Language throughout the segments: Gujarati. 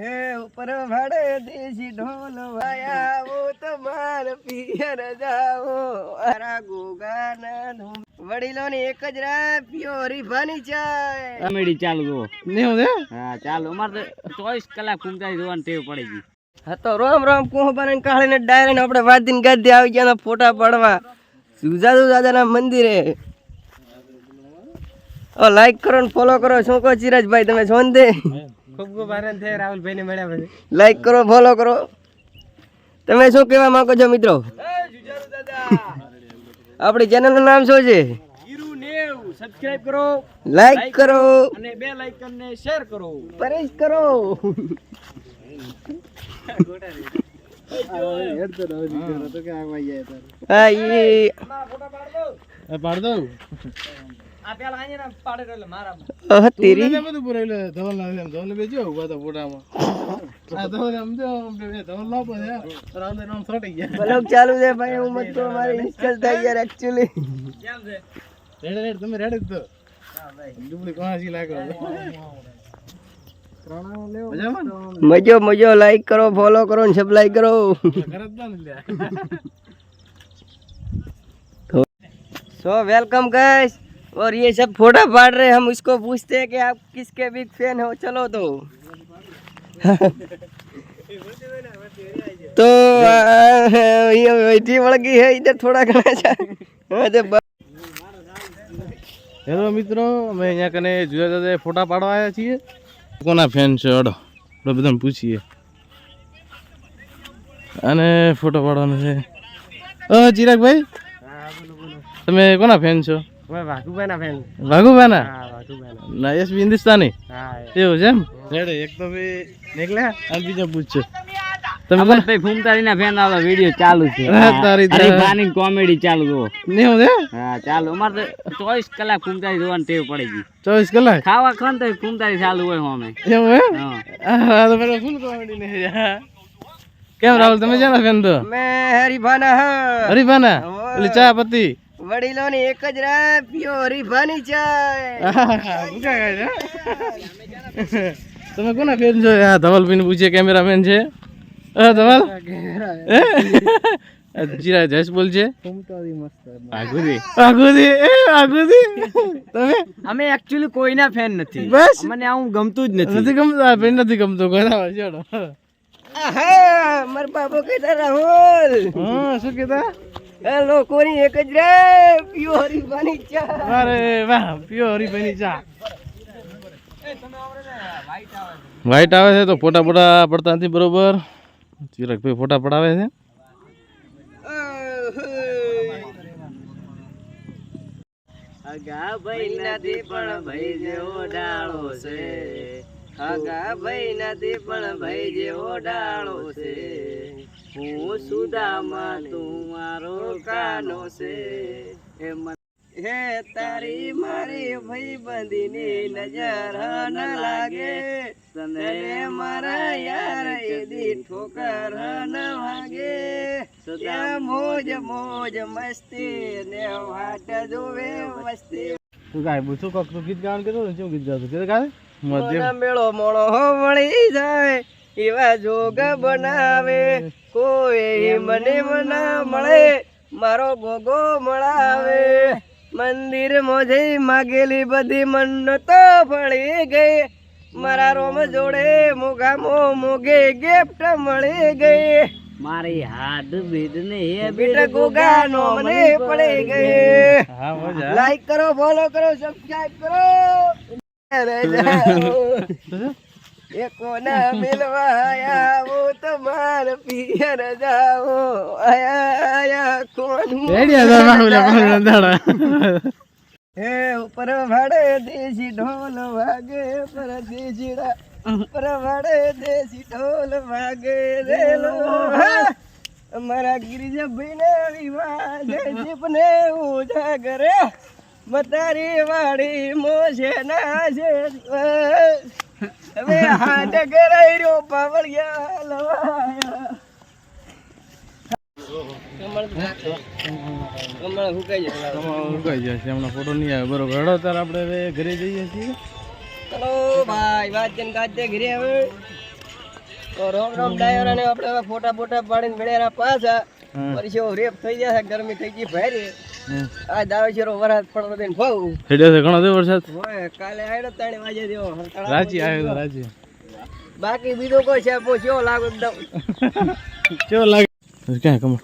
હે ઉપર ભાડે દેશી ઢોલ વાયા વો તમાર પિયર જાવો. અરા ગોગાના ધૂમ વડીલોની એક જ રા પિયો રીફાની ચાય. કોમેડી ચાલુ જુઓ. ને? દે હા ચાલુ. અમાર તો ચોવીસ કલાક ઘૂમતા જોવાની ટેવ પડી ગઈ. હા તો રામ રામ કોહ ને કાઢીને ડાયરેક્ટ આપણે વાદીને ગાદી આવી ગયા ને ફોટા પાડવા. સુજાદુ દાદાના મંદિરે. ઓ લાઈક કરો ને ફોલો કરો. શું કહો ચિરાજભાઈ તમે જોન ને તે ખૂબ ખૂબ આનંદ થયો રાહુલભાઈ ને મળ્યા પછી. લાઈક કરો ફોલો કરો. તમે શું કહેવા માંગો છો મિત્રો? આપણી ચેનલનું નામ શું છે? સબસ્ક્રાઇબ કરો. લાઈક કરો. અને બે લાઇકન ને શેર કરો. પરેશ કરો. હા પાડ દઉં. આ પેલા અહીંયા પાડે એટલે મારા અહ, તેરી? બધું પુરેલું ધવલ ના એમ ધવલ બેજો ઊભા તો ફોટામાં. ધવલ આમ જો ધવલ ના પડે રાઉન્ડ નામ સટી ગયા. બ્લોગ ચાલુ છે ભાઈ હું મત તો મારી ઇન્સ્ટોલ થઈ યાર એકચ્યુઅલી કેમ છે? રેડ રેડ તમે રેડ જ તો. ડુબળી કોણાસી લાગો મજો મજો લાઈક કરો ફોલો કરો ને સબસ્ક્રાઇબ કરો. સો વેલકમ ના ને લ્યા. सो वेलकम गाइस और ये सब फोटो पाड़ रहे हम उसको पूछते हैं कि आप किसके बिग फैन हो चलो तो तो आ, ये बैठी वड़गी है इधर थोड़ा घना सा हाँ, तो ब- હેલો મિત્રો અમે અહીંયા કને જુદા જુદા ફોટા પાડવા આવ્યા છીએ કોના ફેન છે અડો આપણે બધાને પૂછીએ અને ફોટો પાડવાનો છે અ ચિરાગભાઈ તમે કોના ફેન છો વાઘુભાઈના ફેન વાઘુભાના હા વાઘુભાઈના. ના યસ હિન્દુસ્તાની એવું છે એમ? રેડે એક તો ભાઈ નીકળ્યા અને બીજો પૂછજો તમે અમારે ભાઈ ફેન વાળો વિડિયો ચાલુ છે. તારી તારી. કોમેડી ચાલુ હા ચાલુ. અમારે તો ચોવીસ કલાક ફૂમતારી જોવાની ટેવ પડી ગઈ. ચોવીસ કલાક? ખાવા ખાન તો ફૂમતારી ચાલુ હોય અમે. એવું હે. હા તો પેલો ફૂલ કોમેડી ને કેમ રાહુલ તમે છે ફેન તો મેં હરીફાના હા. હરીફાના એટલે ચા પત્તી વડીલોની એક જ રા પીઓ હરીફાની ચાય છે તમે કોના ફેન છો? આ ધવલભાઈ પૂછે કેમેરામેન છે. અ ધવલ? જીરા જયેશ બોલ છે. આગુદી આગુદી એ આગુદી તમે? અમે એક્ચ્યુઅલી કોઈના ફેન નથી. બસ. મને આવું ગમતું જ નથી. ગમતો? આ ફેન નથી ગમતો. બરાબર ચડો આહા, મારા બાપુ કહેતા રાહુલ. હા શું કહેતા? એ લોકોની એક જ રે પીઓ હરીફાની ચા અરે વાહ પીઓ હરીફાની ચા વાઈટ આવે છે તો ફોટા ફોટા પડતા નથી બરોબર? ચિરાગભાઈ ફોટા પડાવે છે. હગા ભાઈ નથી પણ ભાઈ જેવો ડાળો છે. હગા ભાઈ નથી પણ ભાઈ જેવો ડાળો છે. હું સુદામાં તું મારો કાનો છે. હે હે તારી મારી ભાઈ બંધીની નજર ન લાગે. તને મારા યાર એદી ઠોકર ન વાગે. સદા મોજ મોજ મસ્તી ને વાટ જોવે મસ્તી. તું ગાય પૂછું કોક તું ગીત ગાવાનું કીધું શું ગીત ગાતું? કીધું ગાય મધ્ય મેળો મોળો વળી જાય. એવા જોગ બનાવે. કોઈ મને મના મળે. મારો ગોગો મળાવે. મંદિર મોજે માગેલી બધી મન્નતો ફળી ગઈ. મારા રોમ જોડે મોગામો મોગે ગિફ્ટ મળી ગઈ. મારી હાથ બીજ ને એ બેટા ગોગા નો મને પડી ગઈ. હા લાઈક કરો ફોલો કરો સબસ્ક્રાઇબ કરો. એ કોના મિલવાયા તમાર પિયર જાઓ આયા આયા દાડા હે ઉપર ભાડે દેશી ઢોલ વાગે પર દેશીડા ઉપર ભાડે દેશી ઢોલ વાગે. રેલો અમારા ગિરિજાભાઈ ને વિવાહ જીપને ઉજાગરે. મતારી વાડી મોશે ના છે હવે કરાઈ રહ્યો પાવળિયા લવાયા ફોટો નહીં આવે બરોબર હડો તાર આપણે ઘરે જઈએ છીએ ચલો ભાઈ વાત જન ગાજે ઘરે હવે તો રોમ રોમ ડાયરા અને આપણે ફોટા ફોટા પાડીને મળ્યા પાછા હા. રેપ થઈ જશે ગરમી થઈ ગઈ હમ. આ દાવે છે વરસાદ પડવા દઈને ભાવ હેડ્યો છે ઘણો દે વરસાદ? હોય કાલે રાજી આવ્યો તો રાજી. બાકી બીજો કોઈ છે પૂછ્યો લાગુ એકદમ કેવો લાગે? ક્યાં કમળ?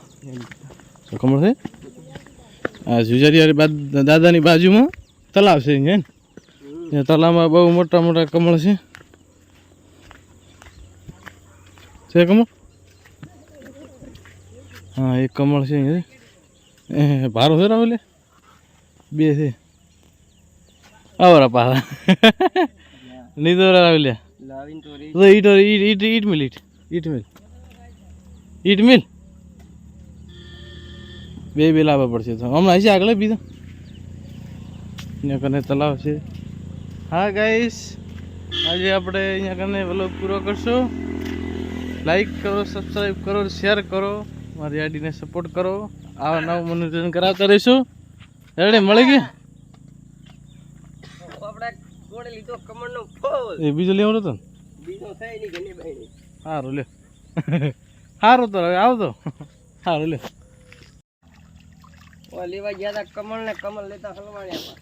કમળ છે? આ જુજારી દાદાની બાજુમાં તલાવ છે ને? ત્યાં તલાવમાં બહુ મોટા મોટા કમળ છે. છે કમળ? હા એક કમળ છે અહીંયા. ભારો છે રાહુલે બે છે. આવરા પાછા. નહીં તો રી ઈટ ઈટ ઈટ મિલ ઈટ. ઈટ મિલ. ઈટ મિલ? બે બે લાવવા પડશે તો. હમણાં છે આગળ બીજો. અહીંયા કને તલાવ છે. હા ગાઈસ આજે આપણે અહીંયા કને વ્લોગ પૂરો કરશો. લાઈક કરો સબસ્ક્રાઈબ કરો શેર કરો. મારી આઈડીને સપોર્ટ કરો. આવા નવું મનોરંજન કરાવતા રહીશું. રેડી મળી ગઈ? એ બીજો લેવાનો હતો સારું લે સારું તો હવે આવતો સારું લે લેવા ગયા હતા કમળ ને કમળ લેતા હલવાણ્યા